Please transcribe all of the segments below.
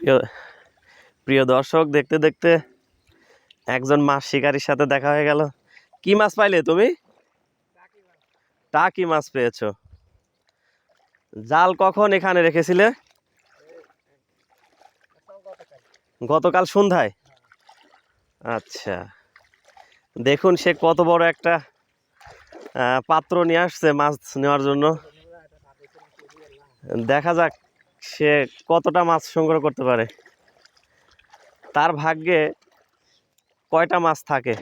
প্রিয় প্রিয় দর্শক, দেখতে দেখতে একজন মাছ শিকারীর সাথে দেখা হয়ে গেল। কি মাছ পাইলে তুমি? টাকি মাছ পেয়েছ। জাল কখন এখানে রেখেছিলে? গতকাল সন্ধ্যায়? আচ্ছা দেখুন সে কত বড় একটা পাত্র নিয়ে আসছে মাছ নেওয়ার জন্য। দেখা যাক সে কতটা মাছ সংগ্রহ করতে পারে? তার ভাগ্যে কয়টা মাছ থাকে?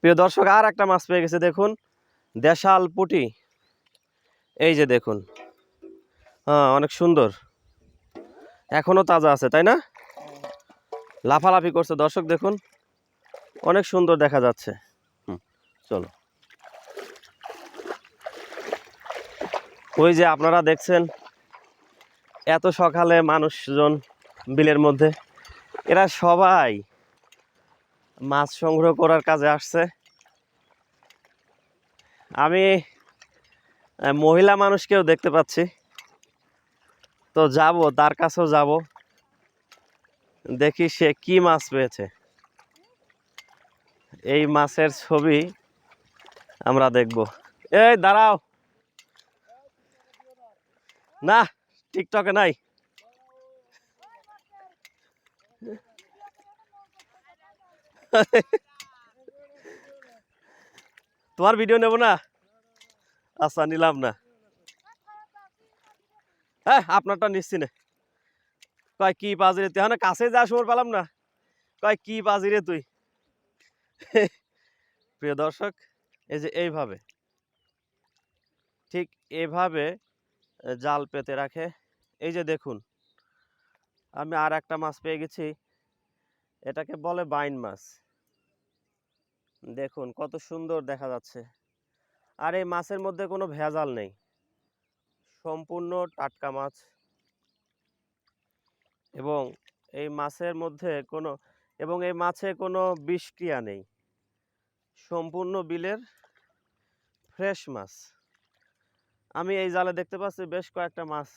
প্রিয় দর্শক আর একটা মাছ পেয়ে গেছে দেখুন। দেশাল পুটি। এই যে দেখুন। হ্যাঁ অনেক সুন্দর। এখনও তাজা আছে তাই না? লাফালাফি করছে। দর্শক দেখুন। অনেক সুন্দর দেখা যাচ্ছে। হুম, চলো। ওই যে আপনারা দেখছেন এত সকালে মানুষজন বিলের মধ্যে, এরা সবাই মাছ সংগ্রহ করার কাজে আসছে। আমি মহিলা মানুষকেও দেখতে পাচ্ছি। তো যাব, তার কাছেও যাব। দেখি সে কি মাছ পেয়েছে। এই মাছের ছবি আমরা দেখব। এই, দাঁড়াও। না টিকটকে নাই? তোমার ভিডিও নেব না? আচ্ছা নিলাম না। হ্যাঁ আপনারটা নিচ্ছি না। কয়, কি পাজিরে তুই? এখন কাছে যা, সময় পেলাম না। কয়, কি পাজিরে তুই? প্রিয় দর্শক, এই যে এইভাবে, ঠিক এভাবে জাল পেতে রাখে। এই যে দেখুন, আমি আর একটা মাছ পেয়ে গেছি। এটাকে বলে বাইন মাছ। দেখুন, কত সুন্দর দেখা যাচ্ছে। আর এই মাছের মধ্যে কোনো ভেজাল নেই। সম্পূর্ণ টাটকা মাছ। এবং এই মাছের মধ্যে কোনো, এবং এই মাছে কোনো বিষক্রিয়া নেই। সম্পূর্ণ বিলের ফ্রেশ মাছ। আমি এই জালে দেখতে পাচ্ছি বেশ কয়েকটা মাছ।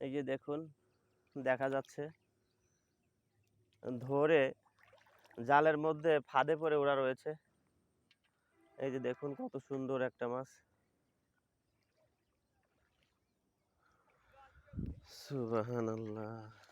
এই যে দেখুন, দেখা যাচ্ছে। ধরে জালের মধ্যে ফাঁদে পড়ে ওরা রয়েছে। এই যে দেখুন কত সুন্দর একটা মাছ। সুবহানাল্লাহ।